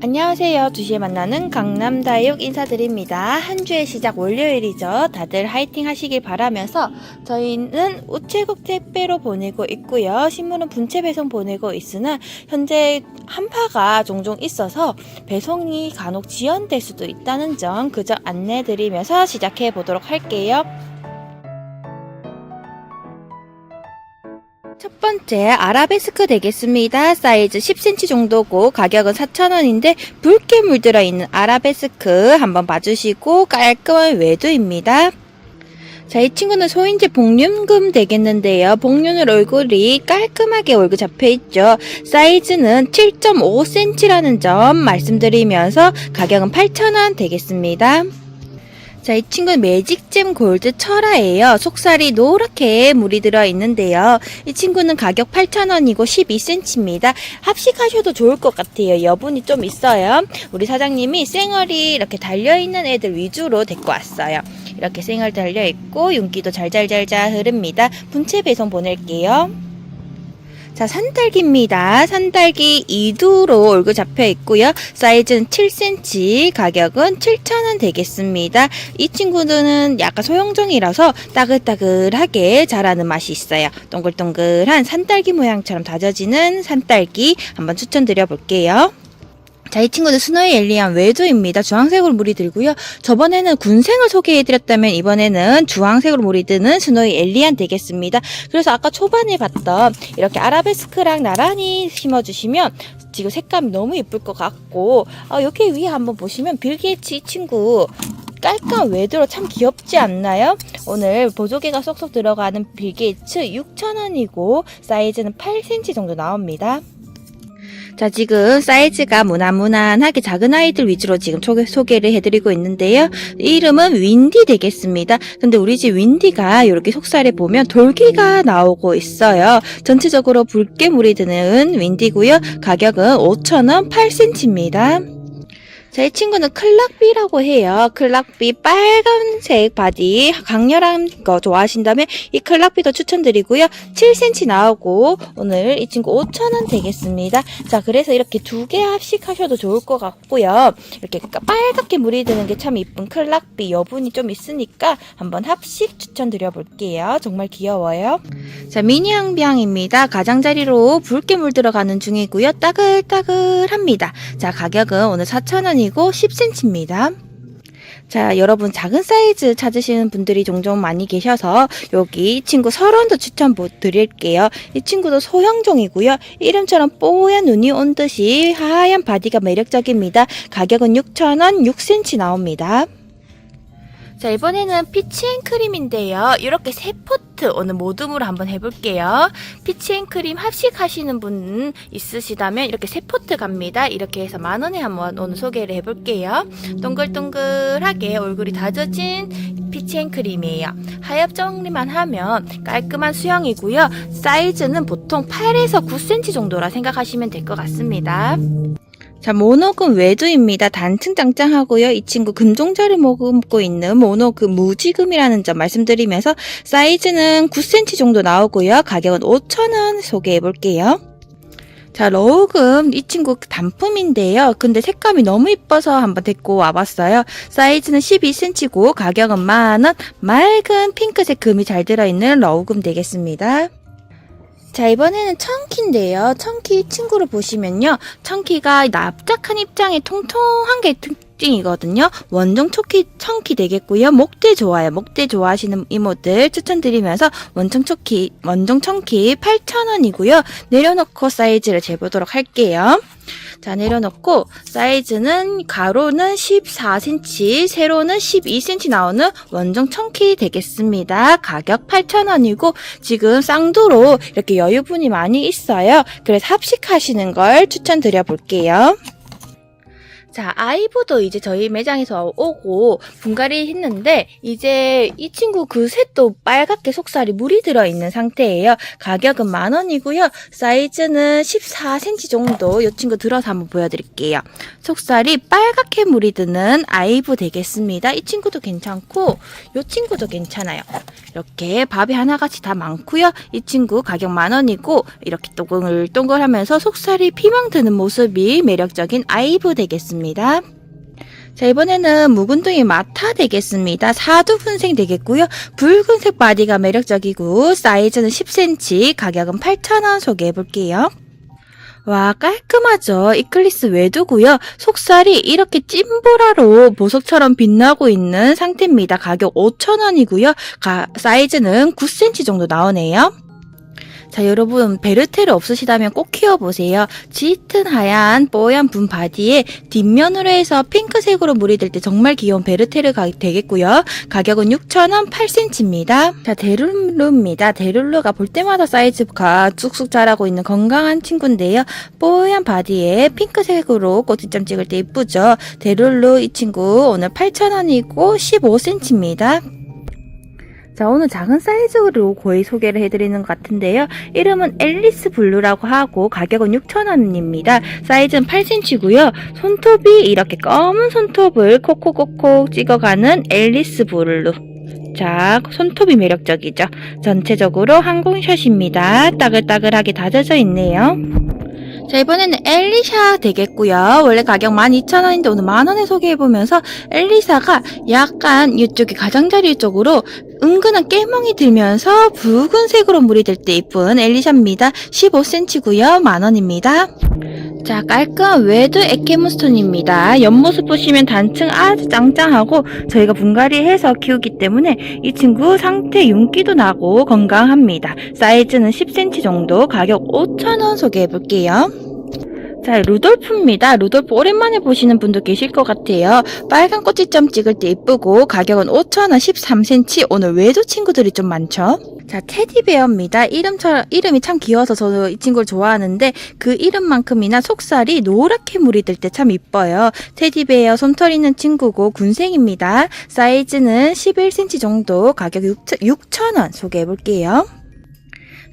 안녕하세요. 2시에 만나는 강남다육 인사드립니다. 한 주의 시작 월요일이죠. 다들 화이팅 하시길 바라면서 저희는 우체국 택배로 보내고 있고요. 신문은 분체 배송 보내고 있으나 현재 한파가 종종 있어서 배송이 간혹 지연될 수도 있다는 점 그저 안내드리면서 시작해 보도록 할게요. 첫 번째 아라베스크 되겠습니다. 사이즈 10cm 정도고 가격은 4,000원인데 붉게 물들어 있는 아라베스크 한번 봐주시고 깔끔한 외도입니다. 자, 이 친구는 소인지 복륜금 되겠는데요. 복륜을 얼굴이 깔끔하게 얼굴 잡혀 있죠. 사이즈는 7.5cm라는 점 말씀드리면서 가격은 8,000원 되겠습니다. 자, 이 친구는 매직잼 골드 철화예요. 속살이 노랗게 물이 들어 있는데요. 이 친구는 가격 8,000원이고 12cm입니다. 합식하셔도 좋을 것 같아요. 여분이 좀 있어요. 우리 사장님이 쌩얼이 이렇게 달려 있는 애들 위주로 데리고 왔어요. 이렇게 쌩얼 달려 있고 윤기도 잘잘잘잘 흐릅니다. 분체 배송 보낼게요. 자, 산딸기입니다. 산딸기 2두로 얼굴 잡혀 있고요. 사이즈는 7cm, 가격은 7,000원 되겠습니다. 이 친구들은 약간 소형종이라서 따글따글하게 자라는 맛이 있어요. 동글동글한 산딸기 모양처럼 다져지는 산딸기 한번 추천드려 볼게요. 자, 이 친구는 스노이 엘리안 외도입니다. 주황색으로 물이 들고요. 저번에는 군생을 소개해드렸다면 이번에는 주황색으로 물이 드는 스노이 엘리안 되겠습니다. 그래서 아까 초반에 봤던 이렇게 아라베스크랑 나란히 심어주시면 지금 색감이 너무 예쁠 것 같고 어, 여기 위에 한번 보시면 빌게이츠 이 친구 깔끔한 외도로 참 귀엽지 않나요? 오늘 보조개가 쏙쏙 들어가는 빌게이츠 6,000원이고 사이즈는 8cm 정도 나옵니다. 자, 지금 사이즈가 무난무난하게 작은 아이들 위주로 지금 소개, 소개 를 해드리고 있는데요. 이름은 윈디 되겠습니다. 근데 우리 집 윈디가 이렇게 속살에 보면 돌기가 나오고 있어요. 전체적으로 붉게 물이 드는 윈디고요. 가격은 5,000원 8cm입니다. 자, 이 친구는 클락비라고 해요. 클락비 빨간색 바디 강렬한 거 좋아하신다면 이 클락비도 추천드리고요. 7cm 나오고 오늘 이 친구 5,000원 되겠습니다. 자, 그래서 이렇게 두 개 합식 하셔도 좋을 것 같고요. 이렇게 빨갛게 물이 드는 게 참 이쁜 클락비 여분이 좀 있으니까 한번 합식 추천드려 볼게요. 정말 귀여워요. 자, 미니 항병입니다. 가장자리로 붉게 물 들어가는 중이고요. 따글따글합니다. 자, 가격은 오늘 4,000원 이고 10cm입니다. 자, 여러분 작은 사이즈 찾으시는 분들이 종종 많이 계셔서 여기 이 친구 설원도 추천 보- 드릴게요. 이 친구도 소형종이고요. 이름처럼 뽀얀 눈이 온 듯이 하얀 바디가 매력적입니다. 가격은 6,000원 6cm 나옵니다. 자, 이번에는 피치앤크림인데요. 이렇게 세 포트 오늘 모듬으로 한번 해볼게요. 피치앤크림 합식하시는 분 있으시다면 이렇게 세 포트 갑니다. 이렇게 해서 만 원에 한번 오늘 소개를 해볼게요. 동글동글하게 얼굴이 다져진 피치앤크림이에요. 하엽 정리만 하면 깔끔한 수영이고요. 사이즈는 보통 8에서 9cm 정도라 생각하시면 될 것 같습니다. 자, 모노금 외두입니다. 단층 짱짱하고요. 이 친구 금종자를 머금고 있는 모노금 무지금이라는 점 말씀드리면서 사이즈는 9cm 정도 나오고요. 가격은 5,000원 소개해 볼게요. 자, 러우금 이 친구 단품인데요. 근데 색감이 너무 이뻐서 한번 데리고 와봤어요. 사이즈는 12cm고 가격은 만원. 맑은 핑크색 금이 잘 들어있는 러우금 되겠습니다. 자, 이번에는 청키인데요. 청키 친구를 보시면요. 청키가 납작한 입장에 통통한 게 특징이거든요. 원종 초키, 청키 되겠고요. 목대 좋아요. 목대 좋아하시는 이모들 추천드리면서 원종 초키, 원종 청키 8,000원이고요. 내려놓고 사이즈를 재보도록 할게요. 자, 내려놓고 사이즈는 가로는 14cm, 세로는 12cm 나오는 원종 청키 되겠습니다. 가격 8,000원이고 지금 쌍두로 이렇게 여유분이 많이 있어요. 그래서 합식하시는 걸 추천드려 볼게요. 자, 아이브도 이제 저희 매장에서 오고 분갈이 했는데 이제 이 친구 그 셋도 빨갛게 속살이 물이 들어있는 상태예요. 가격은 만 원이고요. 사이즈는 14cm 정도 이 친구 들어서 한번 보여드릴게요. 속살이 빨갛게 물이 드는 아이브 되겠습니다. 이 친구도 괜찮고 이 친구도 괜찮아요. 이렇게 밥이 하나같이 다 많고요. 이 친구 가격 만 원이고 이렇게 동글동글하면서 속살이 피망 드는 모습이 매력적인 아이브 되겠습니다. 자, 이번에는 묵은둥이 마타 되겠습니다. 사두 분생 되겠고요. 붉은색 바디가 매력적이고 사이즈는 10cm, 가격은 8,000원 소개해 볼게요. 와, 깔끔하죠? 이클리스 외두고요. 속살이 이렇게 찐보라로 보석처럼 빛나고 있는 상태입니다. 가격 5,000원이고요. 사이즈는 9cm 정도 나오네요. 자, 여러분, 베르테르 없으시다면 꼭 키워보세요. 짙은 하얀 뽀얀 분 바디에 뒷면으로 해서 핑크색으로 물이 들 때 정말 귀여운 베르테르가 되겠고요. 가격은 6,000원 8cm입니다. 자, 데룰루입니다. 데룰루가 볼 때마다 사이즈가 쑥쑥 자라고 있는 건강한 친구인데요. 뽀얀 바디에 핑크색으로 꽃이점 찍을 때 이쁘죠. 데룰루 이 친구 오늘 8,000원이고 15cm입니다. 자, 오늘 작은 사이즈로 거의 소개를 해드리는 것 같은데요. 이름은 앨리스 블루라고 하고 가격은 6,000원입니다. 사이즈는 8cm고요. 손톱이 이렇게 검은 손톱을 콕콕콕콕 찍어가는 앨리스 블루. 자, 손톱이 매력적이죠. 전체적으로 항공샷입니다. 따글따글하게 다져져 있네요. 자, 이번에는 엘리샤 되겠고요. 원래 가격 12,000원인데 오늘 만원에 소개해보면서 엘리사가 약간 이쪽에 가장자리 쪽으로 은근한 깨멍이 들면서 붉은색으로 물이 들 때 이쁜 엘리샤입니다. 15cm고요. 만원입니다. 자, 깔끔한 외드 에케문스톤입니다. 옆모습 보시면 단층 아주 짱짱하고 저희가 분갈이해서 키우기 때문에 이 친구 상태 윤기도 나고 건강합니다. 사이즈는 10cm 정도 가격 5,000원 소개해볼게요. 자, 루돌프입니다. 루돌프 오랜만에 보시는 분도 계실 것 같아요. 빨간 꽃지점 찍을 때 이쁘고 가격은 5,000원 13cm. 오늘 외도 친구들이 좀 많죠? 자, 테디베어입니다. 이름처럼, 이름이 참 귀여워서 저도 이 친구를 좋아하는데 그 이름만큼이나 속살이 노랗게 물이 들 때 참 이뻐요. 테디베어 솜털 있는 친구고 군생입니다. 사이즈는 11cm 정도 가격 6,000원 소개해 볼게요.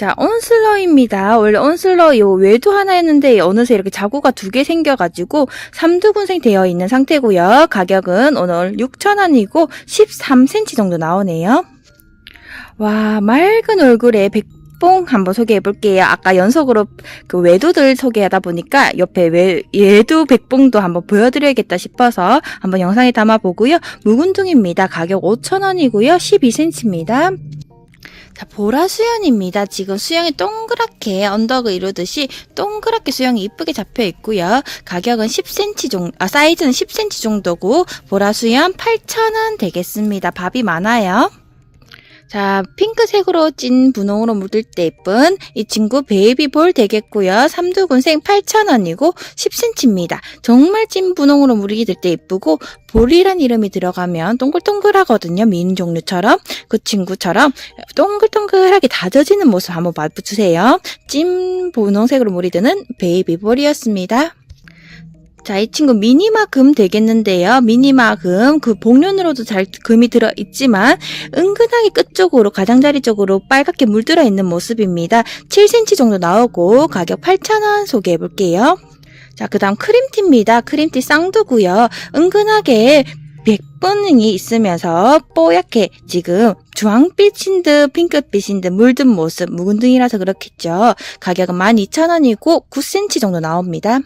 자, 온슬러입니다. 원래 온슬러 요 외도 하나였는데 어느새 이렇게 자구가 두 개 생겨가지고 삼두분생 되어 있는 상태고요. 가격은 오늘 6,000원이고 13cm 정도 나오네요. 와, 맑은 얼굴에 백봉 한번 소개해 볼게요. 아까 연속으로 그 외도들 소개하다 보니까 옆에 외, 외도 백봉도 한번 보여드려야겠다 싶어서 한번 영상에 담아 보고요. 묵은둥입니다. 가격 5,000원이고요. 12cm입니다. 자, 보라 수연입니다. 지금 수영이 동그랗게 언덕을 이루듯이 동그랗게 수영이 이쁘게 잡혀 있고요. 가격은 10cm 정도, 아, 사이즈는 10cm 정도고, 보라 수연 8,000원 되겠습니다. 밥이 많아요. 자, 핑크색으로 찐 분홍으로 묻을 때 예쁜 이 친구 베이비볼 되겠고요. 삼두군생 8,000원이고 10cm입니다. 정말 찐 분홍으로 물이 들 때 예쁘고 볼이란 이름이 들어가면 동글동글하거든요. 미인 종류처럼 그 친구처럼 동글동글하게 다져지는 모습 한번 맛보주세요. 찐 분홍색으로 물이 드는 베이비볼이었습니다. 자, 이 친구 미니마 금 되겠는데요. 미니마 금, 그 복륜으로도 잘 금이 들어 있지만, 은근하게 끝쪽으로, 가장자리 쪽으로 빨갛게 물들어 있는 모습입니다. 7cm 정도 나오고, 가격 8,000원 소개해 볼게요. 자, 그 다음 크림티입니다. 크림티 쌍두고요. 은근하게 백분능이 있으면서 뽀얗게 지금 주황빛인 듯 핑크빛인 듯 물든 모습 묵은둥이라서 그렇겠죠. 가격은 12,000원이고 9cm 정도 나옵니다.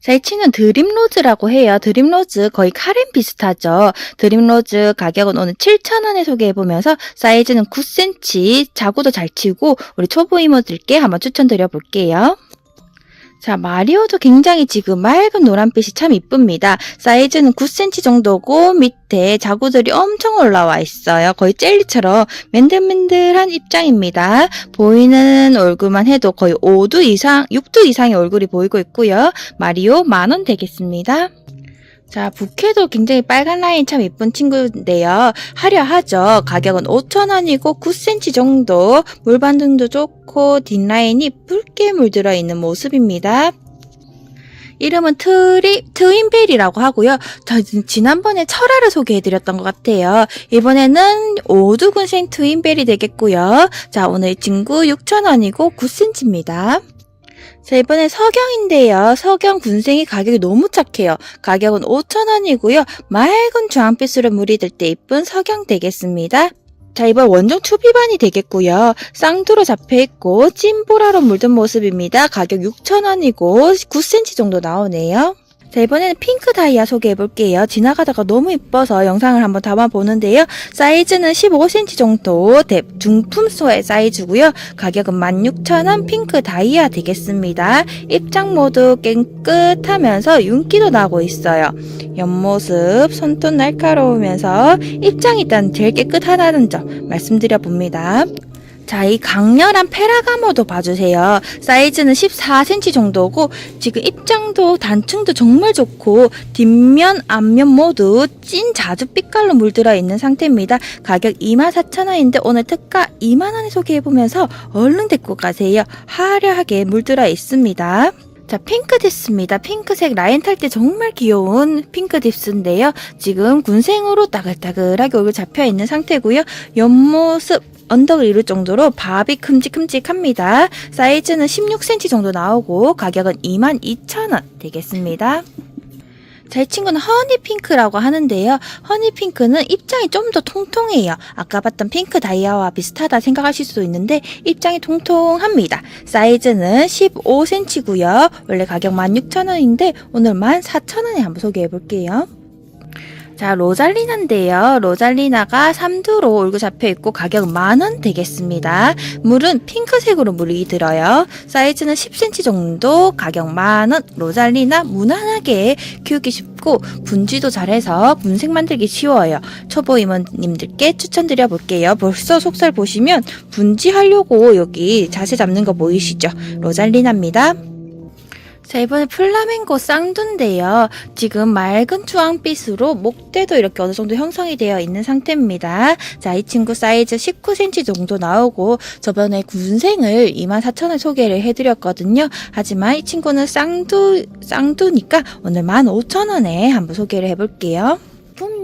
자, 이 친구는 드림로즈라고 해요. 드림로즈 거의 카렌 비슷하죠. 드림로즈 가격은 오늘 7,000원에 소개해보면서 사이즈는 9cm, 자구도 잘 치고 우리 초보 이모들께 한번 추천드려 볼게요. 자, 마리오도 굉장히 지금 맑은 노란빛이 참 이쁩니다. 사이즈는 9cm 정도고 밑에 자구들이 엄청 올라와 있어요. 거의 젤리처럼 맨들맨들한 입장입니다. 보이는 얼굴만 해도 거의 5두 이상, 6두 이상의 얼굴이 보이고 있고요. 마리오 만원 되겠습니다. 자, 부케도 굉장히 빨간 라인 참 이쁜 친구인데요. 화려하죠. 가격은 5,000원이고 9cm 정도. 물반등도 좋고 뒷라인이 붉게 물들어 있는 모습입니다. 이름은 트리, 트윈벨이라고 하고요. 저 지난번에 철화를 소개해드렸던 것 같아요. 이번에는 오두군생 트윈벨이 되겠고요. 자, 오늘 친구 6,000원이고 9cm입니다. 자, 이번엔 석영인데요. 석영 군생이 가격이 너무 착해요. 가격은 5,000원이고요. 맑은 주황빛으로 물이 들 때 이쁜 석영 되겠습니다. 자, 이번 원종 투비반이 되겠고요. 쌍두로 잡혀있고 찐보라로 물든 모습입니다. 가격 6,000원이고 9cm 정도 나오네요. 자, 이번에는 핑크 다이아 소개해볼게요. 지나가다가 너무 이뻐서 영상을 한번 담아보는데요. 사이즈는 15cm 정도 대- 중품 소의 사이즈고요. 가격은 16,000원 핑크 다이아 되겠습니다. 입장 모두 깨끗하면서 윤기도 나고 있어요. 옆모습 손톱 날카로우면서 입장이 일단 제일 깨끗하다는 점 말씀드려 봅니다. 자, 이 강렬한 페라가모도 봐주세요. 사이즈는 14cm 정도고, 지금 입장도 단층도 정말 좋고, 뒷면, 앞면 모두 찐 자주 빛깔로 물들어 있는 상태입니다. 가격 24,000원인데, 오늘 특가 2만원에 소개해보면서 얼른 데리고 가세요. 화려하게 물들어 있습니다. 자, 핑크 딥스입니다. 핑크색 라인 탈 때 정말 귀여운 핑크 딥스인데요. 지금 군생으로 따글따글하게 얼굴 잡혀 있는 상태고요. 옆모습 언덕을 이룰 정도로 밥이 큼직큼직합니다. 사이즈는 16cm 정도 나오고 가격은 22,000원 되겠습니다. 제 친구는 허니핑크라고 하는데요. 허니핑크는 입장이 좀 더 통통해요. 아까 봤던 핑크 다이아와 비슷하다 생각하실 수도 있는데 입장이 통통합니다. 사이즈는 15cm고요. 원래 가격 16,000원인데 오늘 14,000원에 한번 소개해 볼게요. 자, 로잘리나인데요. 로잘리나가 3두로 얼굴 잡혀 있고 가격은 만원 되겠습니다. 물은 핑크색으로 물이 들어요. 사이즈는 10cm 정도, 가격 만원. 로잘리나 무난하게 키우기 쉽고 분지도 잘해서 분색 만들기 쉬워요. 초보 이모님들께 추천드려 볼게요. 벌써 속살 보시면 분지하려고 여기 자세 잡는 거 보이시죠? 로잘리나입니다. 자, 이번에 플라멩고 쌍두인데요. 지금 맑은 주황빛으로 목대도 이렇게 어느 정도 형성이 되어 있는 상태입니다. 자, 이 친구 사이즈 19cm 정도 나오고 저번에 군생을 24,000원 소개를 해드렸거든요. 하지만 이 친구는 쌍두, 쌍두니까 오늘 15,000원에 한번 소개를 해볼게요.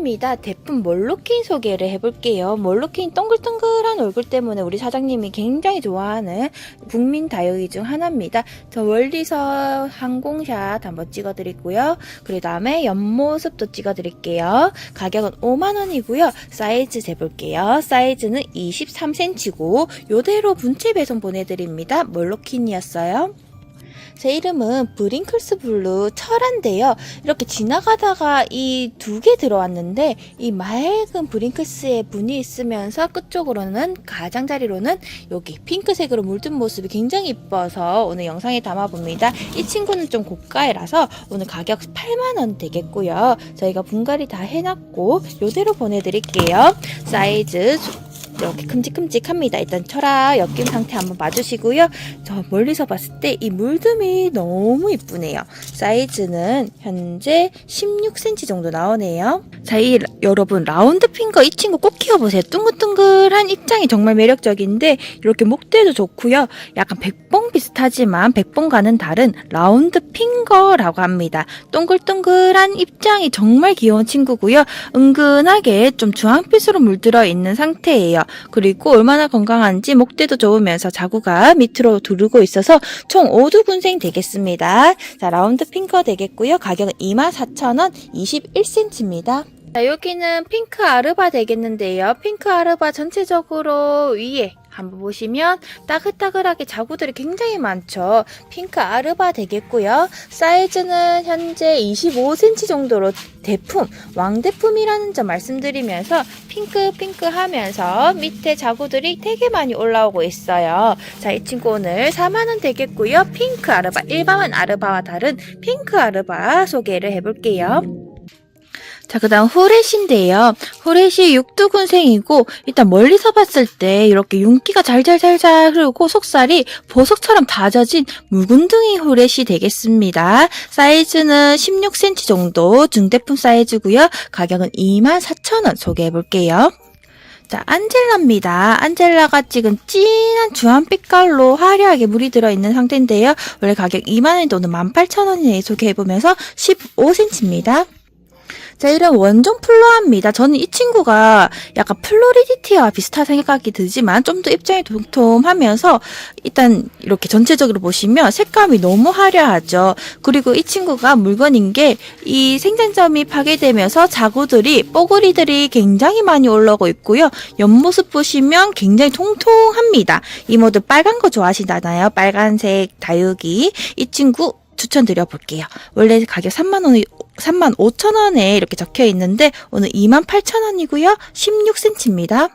제품입니다. 대품 몰로킨 소개를 해볼게요. 몰로킨 동글동글한 얼굴 때문에 우리 사장님이 굉장히 좋아하는 국민 다육이 중 하나입니다. 저 멀리서 항공샷 한번 찍어드리고요. 그 다음에 옆모습도 찍어드릴게요. 가격은 5만원이고요. 사이즈 재볼게요. 사이즈는 23cm고 요대로 분체 배송 보내드립니다. 몰로킨이었어요. 제 이름은 브링클스 블루 철한데요. 이렇게 지나가다가 이 두 개 들어왔는데 이 맑은 브링클스의 분이 있으면서 끝쪽으로는 가장자리로는 여기 핑크색으로 물든 모습이 굉장히 이뻐서 오늘 영상에 담아봅니다. 이 친구는 좀 고가이라서 오늘 가격 8만원 되겠고요. 저희가 분갈이 다 해놨고 요대로 보내드릴게요. 사이즈 이렇게 큼직큼직합니다. 일단 철화 엮인 상태 한번 봐주시고요. 저 멀리서 봤을 때 이 물듬이 너무 이쁘네요. 사이즈는 현재 16cm 정도 나오네요. 자, 이 라- 여러분 라운드 핑거 이 친구 꼭 키워보세요. 둥글둥글한 입장이 정말 매력적인데 이렇게 목대도 좋고요. 약간 백봉 비슷하지만 백봉과는 다른 라운드 핑거라고 합니다. 동글동글한 입장이 정말 귀여운 친구고요. 은근하게 좀 주황빛으로 물들어 있는 상태예요. 그리고 얼마나 건강한지 목대도 좋으면서 자구가 밑으로 두르고 있어서 총 5두 군생 되겠습니다. 자, 라운드 핑거 되겠고요. 가격은 24,000원 21cm입니다. 자, 여기는 핑크 아르바 되겠는데요. 핑크 아르바 전체적으로 위에 한번 보시면 따글따글하게 자구들이 굉장히 많죠. 핑크 아르바 되겠고요. 사이즈는 현재 25cm 정도로 대품, 왕대품이라는 점 말씀드리면서 핑크 핑크 하면서 밑에 자구들이 되게 많이 올라오고 있어요. 자, 이 친구 오늘 4만원 되겠고요. 핑크 아르바, 일반 아르바와 다른 핑크 아르바 소개를 해볼게요. 자, 그 다음 호렛인데요. 호렛이 육두군생이고, 일단 멀리서 봤을 때 이렇게 윤기가 잘잘잘잘 흐르고 속살이 보석처럼 다져진 묵은둥이 호렛이 되겠습니다. 사이즈는 16cm 정도 중대품 사이즈고요. 가격은 24,000원 소개해 볼게요. 자, 안젤라입니다. 안젤라가 찍은 진한 주황빛깔로 화려하게 물이 들어있는 상태인데요. 원래 가격 2만원인데 오늘 18,000원에 소개해보면서 15cm입니다. 자, 이런 원종 플로아입니다. 저는 이 친구가 약간 플로리디티와 비슷한 생각이 들지만 좀 더 입장이 통통하면서 일단 이렇게 전체적으로 보시면 색감이 너무 화려하죠. 그리고 이 친구가 물건인 게 이 생장점이 파괴되면서 자구들이 뽀글이들이 굉장히 많이 올라오고 있고요. 옆모습 보시면 굉장히 통통합니다. 이모들 빨간 거 좋아하시잖아요. 빨간색 다육이. 이 친구 추천드려 볼게요. 원래 가격 3만 원이 3만 5천 원에 이렇게 적혀 있는데 오늘 2만 8천 원이고요. 16cm입니다.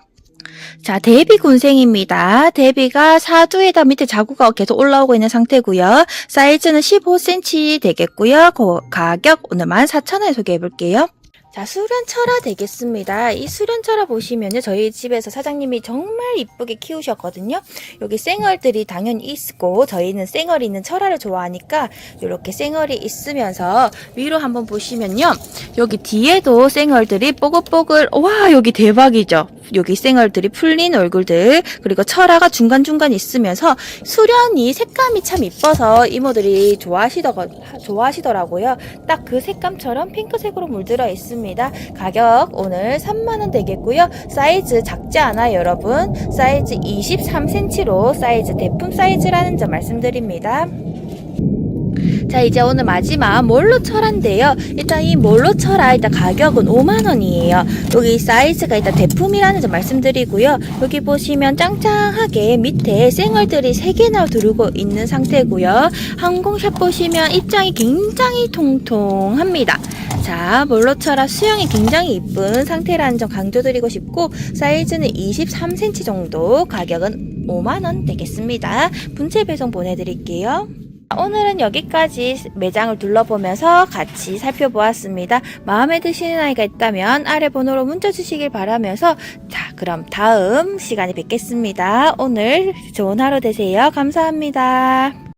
자, 데비 곤생입니다. 데비가 사두에다 밑에 자구가 계속 올라오고 있는 상태고요. 사이즈는 15cm 되겠고요. 그 가격 오늘 14,000원에 소개해 볼게요. 자, 수련철화 되겠습니다. 이 수련철화 보시면 요. 저희 집에서 사장님이 정말 이쁘게 키우셨거든요. 여기 쌩얼들이 당연히 있고, 저희는 쌩얼이 있는 철화를 좋아하니까, 이렇게 쌩얼이 있으면서 위로 한번 보시면요. 여기 뒤에도 쌩얼들이 뽀글뽀글, 와, 여기 대박이죠. 여기 쌩얼들이 풀린 얼굴들, 그리고 철화가 중간중간 있으면서 수련이 색감이 참 이뻐서 이모들이 좋아하시더, 좋아하시더라고요. 딱 그 색감처럼 핑크색으로 물들어 있습니다. 가격 오늘 3만원 되겠고요. 사이즈 작지 않아요, 여러분. 사이즈 23cm로 사이즈 대품 사이즈라는 점 말씀드립니다. 자 이제 오늘 마지막 몰로 철화인데요? 일단 이 몰로 철화 일단 가격은 5만원이에요. 여기 사이즈가 일단 대품이라는 점 말씀드리고요. 여기 보시면 짱짱하게 밑에 쌩얼들이 3개나 두르고 있는 상태고요. 항공샷 보시면 입장이 굉장히 통통합니다 자 몰로 철화 수영이 굉장히 이쁜 상태라는 점 강조드리고 싶고 사이즈는 23cm 정도 가격은 5만원 되겠습니다 분체 배송 보내드릴게요 오늘은 여기까지 매장을 둘러보면서 같이 살펴보았습니다. 마음에 드시는 아이가 있다면 아래 번호로 문자 주시길 바라면서 자 그럼 다음 시간에 뵙겠습니다. 오늘 좋은 하루 되세요. 감사합니다.